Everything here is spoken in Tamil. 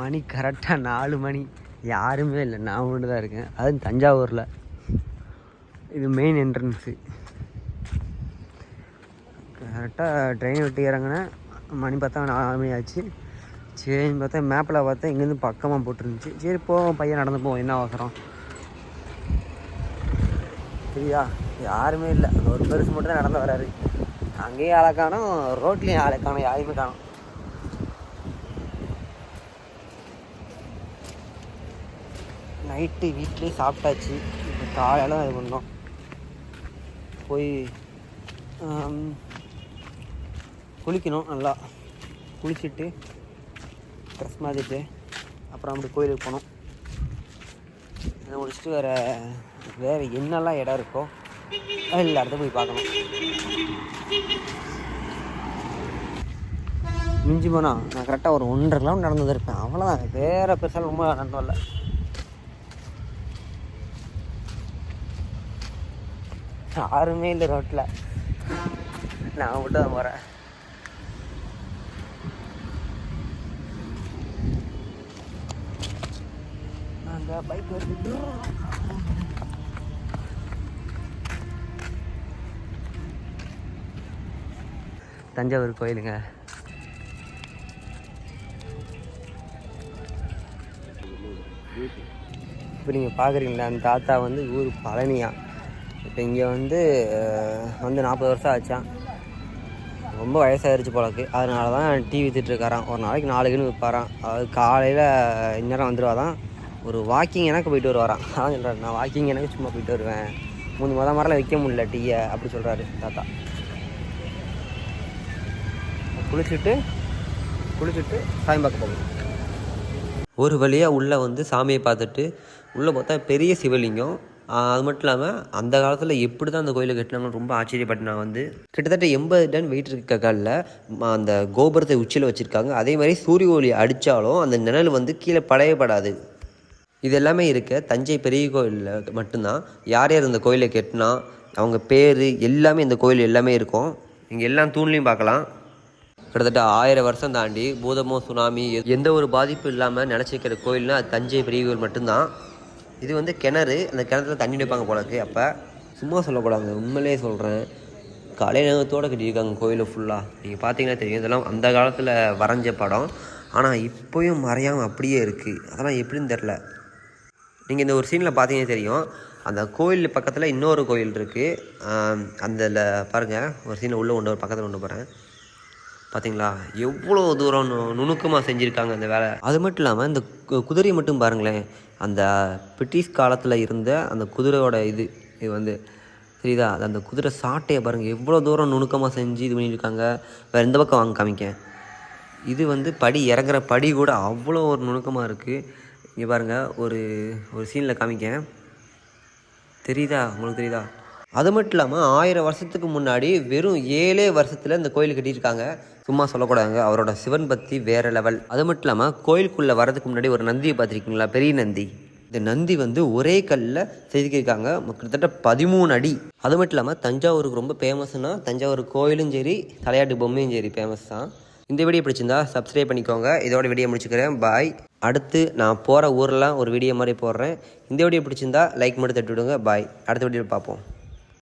மணி கரெக்டாக நாலு மணி. யாருமே இல்லை. நான் மட்டும் தான் இருக்கேன். அதுவும் தஞ்சாவூரில். இது மெயின் என்ட்ரன்ஸு கரெக்டாக ட்ரெயின் விட்டு இறங்கினேன். மணி பார்த்தா நாலு மணி ஆச்சு. சரின்னு பார்த்தா மேப்பில் பார்த்தா இங்கேருந்து பக்கமாக போட்டுருந்துச்சு. சரி போவோம். பையன் நடந்து போவோம் என்ன அவசரம்? சரியா? யாருமே இல்லை. ஒரு பெருசு மட்டும் தான் நடந்து வராரு. அங்கேயும் ஆளை காணும். ரோட்லேயும் ஆளை காணும். யாரையுமே காணும். நைட்டு வீட்லேயே சாப்பிட்டாச்சு. இப்போ காலையில் இது பண்ணோம். போய் குளிக்கணும் நல்லா. குளிச்சுட்டு ட்ரெஸ் மாற்றிட்டு அப்புறம் அப்படி கோயிலுக்கு போகணும் இதை முடிச்சுட்டு வேறு வேறு என்னெல்லாம் இடம் இருக்கோ எல்லா இடத்தையும் போய் பார்க்கணும். மிஞ்சி போனால் நான் கரெக்டாக ஒரு ஒன்றரை கிலோமீட்டர் நடந்து இருப்பேன் அவ்வளோதான் வேறு பெருசாக ரொம்ப நடந்து யாருமே இல்லை ரோட்டில் நான் மட்டும் தான் போகிறேன் அந்த பைக் வருது தஞ்சாவூர் கோயிலுங்க. இப்போ நீங்கள் பார்க்குறீங்களா அந்த தாத்தா வந்து ஊர் பழனியா. இப்போ இங்கே வந்து வந்து நாற்பது வருஷம் ஆச்சான் ரொம்ப வயசாகிருச்சு போலக்கு. அதனால தான் டீ விற்றுட்ருக்காராம் ஒரு நாளைக்கு நாலு விற்பாரான் விற்பாராம். அதாவது காலையில் இந்நேரம் வந்துடுவாதான் ஒரு வாக்கிங் எனக்கு போயிட்டு வருவாராம். அதான் சொல்கிறாரு நான் வாக்கிங் எனக்கு சும்மா போயிட்டு வருவேன். மூணு மொதல் மரம்லாம் விற்க முடியல டீயை அப்படி சொல்கிறாரு தாத்தா. குளிச்சுட்டு குளிச்சுட்டு சாமி பார்க்க போகணும். ஒரு வழியாக உள்ளே வந்து சாமியை பார்த்துட்டு உள்ளே பார்த்தா பெரிய சிவலிங்கம். அது மட்டும் இல்லாமல் அந்த காலத்தில் எப்படி தான் அந்த கோயிலை கட்டினாங்கன்னு ரொம்ப ஆச்சரியப்பட்டு நான் வந்து கிட்டத்தட்ட எண்பது டன் வெயிட் இருக்க கல்லில் அந்த கோபுரத்தை உச்சியில் வச்சுருக்காங்க. அதே மாதிரி சூரிய ஒளி அடித்தாலும் அந்த நிழல் வந்து கீழே படையப்படாது. இது எல்லாமே இருக்க தஞ்சை பெரிய கோயிலில் மட்டும்தான். யார் யார் இந்த கோயிலை கட்டினா அவங்க பேர் எல்லாமே இந்த கோயில் எல்லாமே இருக்கும். இங்கே எல்லாம் தூண்லையும் பார்க்கலாம். கிட்டத்தட்ட ஆயிரம் வருஷம் தாண்டி பூதமோ சுனாமி எந்த ஒரு பாதிப்பும் இல்லாமல் நினச்சிக்கிற கோயில்னா அது தஞ்சை பெரிய கோயில் மட்டும்தான். இது வந்து கிணறு. அந்த கிணத்துல தண்ணி எடுப்பாங்க போல அப்போ சும்மா சொல்லக்கூடாது. உண்மையிலே சொல்கிறேன் கலை நேரத்தோடு கட்டியிருக்காங்க கோயிலை ஃபுல்லாக நீங்கள் பார்த்தீங்கன்னா தெரியும். இதெல்லாம் அந்த காலத்தில் வரைஞ்ச படம். ஆனால் இப்போயும் மறையாமல் அப்படியே இருக்குது அதெல்லாம் எப்படின்னு தெரில நீங்கள் இந்த ஒரு சீனில் பார்த்தீங்கன்னா தெரியும். அந்த கோயில் பக்கத்தில் இன்னொரு கோயில் இருக்குது அந்த பாருங்கள் ஒரு சீனை உள்ளே கொண்டு ஒரு பக்கத்தில் கொண்டு போகிறேன் பார்த்தீங்களா எவ்வளோ தூரம் நு- நுணுக்கமாக செஞ்சுருக்காங்க அந்த வேலை. அது மட்டும் இல்லாமல் இந்த கு- குதிரையை மட்டும் பாருங்களேன். அந்த பிரிட்டிஷ் காலத்தில் இருந்த அந்த குதிரையோட இது இது வந்து தெரியுதா? அந்த குதிரை சாட்டையை பாருங்கள் எவ்வளோ தூரம் நுணுக்கமாக செஞ்சு இது பண்ணியிருக்காங்க வேறு எந்த பக்கம் வாங்க காமிக்க இது வந்து படி இறங்குற படி கூட அவ்வளோ ஒரு நுணுக்கமாக இருக்குது இங்கே பாருங்கள் ஒரு ஒரு சீனில் காமிக்க தெரியுதா? உங்களுக்கு தெரியுதா? அது மட்டும் இல்லாமல் ஆயிரம் வருஷத்துக்கு முன்னாடி வெறும் ஏழே வருஷத்தில் இந்த கோயில் கட்டியிருக்காங்க. சும்மா சொல்லக்கூடாதுங்க அவரோட சிவன் பக்தி வேறு லெவல். அது மட்டும் இல்லாமல் கோயிலுக்குள்ளே வரதுக்கு முன்னாடி ஒரு நந்தியை பார்த்துருக்கீங்களா? பெரிய நந்தி. இந்த நந்தி வந்து ஒரே கல்லில் செதுக்கியிருக்காங்க. கிட்டத்தட்ட பதிமூணு அடி. அது மட்டும் இல்லாமல் தஞ்சாவூருக்கு ரொம்ப ஃபேமஸ்னால் தஞ்சாவூர் கோயிலும் சரி தலையாட்டு பொம்மையும் சரி ஃபேமஸ் தான். இந்த வீடியோ பிடிச்சிருந்தா சப்ஸ்கிரைப் பண்ணிக்கோங்க. இதோட வீடியோ முடிச்சுக்கிறேன். பாய் அடுத்து நான் போகிற ஊரெலாம் ஒரு வீடியோ மாதிரி போடுறேன். இந்த வீடியோ பிடிச்சிருந்தா லைக் மட்டும் தட்டி விடுங்க பாய் அடுத்த வீடியோ பார்ப்போம்.